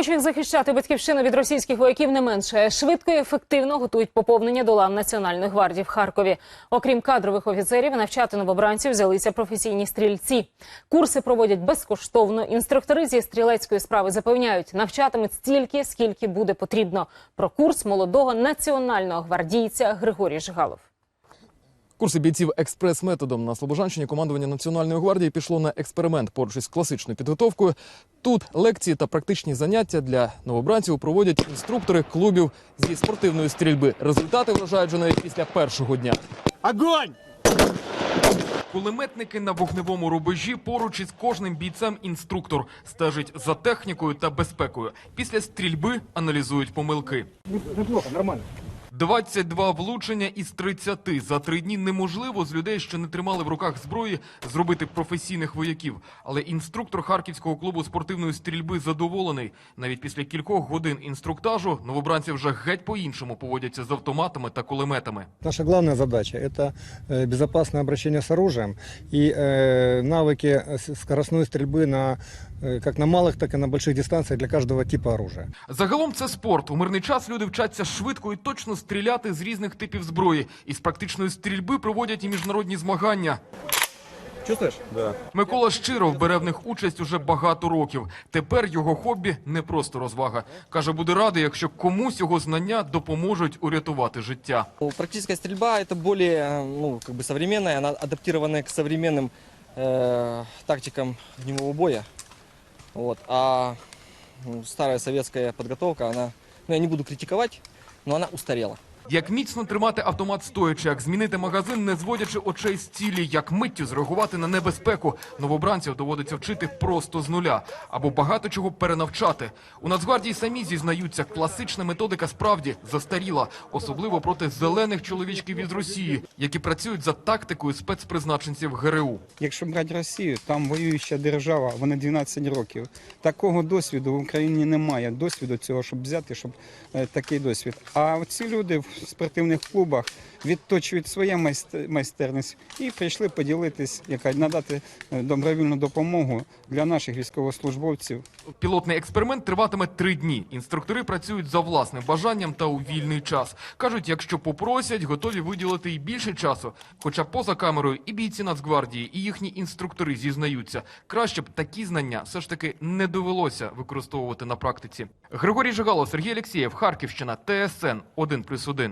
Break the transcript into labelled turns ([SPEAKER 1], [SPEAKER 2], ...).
[SPEAKER 1] Охочих захищати батьківщину від російських вояків не менше. Швидко і ефективно готують поповнення до лав Національної гвардії в Харкові. Окрім кадрових офіцерів, навчати новобранців взялися професійні стрільці. Курси проводять безкоштовно. Інструктори зі стрілецької справи запевняють, навчатимуть стільки, скільки буде потрібно. Про курс молодого національного гвардійця Григорій Жигалов.
[SPEAKER 2] Курси бійців експрес-методом на Слобожанщині командування Національної гвардії пішло на експеримент поруч із класичною підготовкою. Тут лекції та практичні заняття для новобранців проводять інструктори клубів зі спортивної стрільби. Результати вражають вже навіть після першого дня.
[SPEAKER 3] Огонь!
[SPEAKER 4] Кулеметники на вогневому рубежі поруч із кожним бійцем інструктор стежить за технікою та безпекою. Після стрільби аналізують помилки.
[SPEAKER 3] Неплохо, нормально.
[SPEAKER 4] 22 влучення із 30. За три дні неможливо з людей, що не тримали в руках зброї, зробити професійних вояків. Але інструктор Харківського клубу спортивної стрільби задоволений. Навіть після кількох годин інструктажу новобранці вже геть по-іншому поводяться з автоматами та кулеметами.
[SPEAKER 5] Наша главная задача – это э, безопасное обращение с оружием и э, навыки с- скоростной стрельбы на, э, как на малых, так и на больших дистанциях для каждого типа оружия.
[SPEAKER 4] Загалом це спорт. У мирний час люди вчаться швидко і точно стріляти з різних типів зброї. Із практичної стрільби проводять і міжнародні змагання.
[SPEAKER 3] Чувствуешь? Да.
[SPEAKER 4] Микола Щиров бере в них участь уже багато років. Тепер його хобі не просто розвага. Каже, буде радий, якщо комусь його знання допоможуть урятувати життя.
[SPEAKER 6] Ну, Практическая стрельба это более э, ну, как бы современная, она адаптированная к современным э, тактикам огневого боя. Вот. А ну, старая советская подготовка, она, ну я не буду критиковать, но она устарела.
[SPEAKER 4] Як міцно тримати автомат стоячи, як змінити магазин, не зводячи очей з цілі, як миттю зреагувати на небезпеку. Новобранців доводиться вчити просто з нуля або багато чого перенавчати. У Нацгвардії самі зізнаються, класична методика справді застаріла, особливо проти зелених чоловічків із Росії, які працюють за тактикою спецпризначенців ГРУ.
[SPEAKER 7] Якщо брати Росію, там воююча держава, вона 12 років. Такого досвіду в Україні немає. Досвіду цього, щоб взяти, щоб е, такий досвід. А ці люди спортивних клубах відточують своє майст- майстерність і прийшли поділитись, яка надати е, добровільну допомогу для наших військовослужбовців.
[SPEAKER 4] Пілотний експеримент триватиме три дні. Інструктори працюють за власним бажанням та у вільний час. Кажуть, якщо попросять, готові виділити і більше часу. Хоча поза камерою і бійці Нацгвардії, і їхні інструктори зізнаються, краще б такі знання все ж таки не довелося використовувати на практиці. Григорій Жигалов, Сергій Алєксєєв, Харківщина, ТСН 1+,1.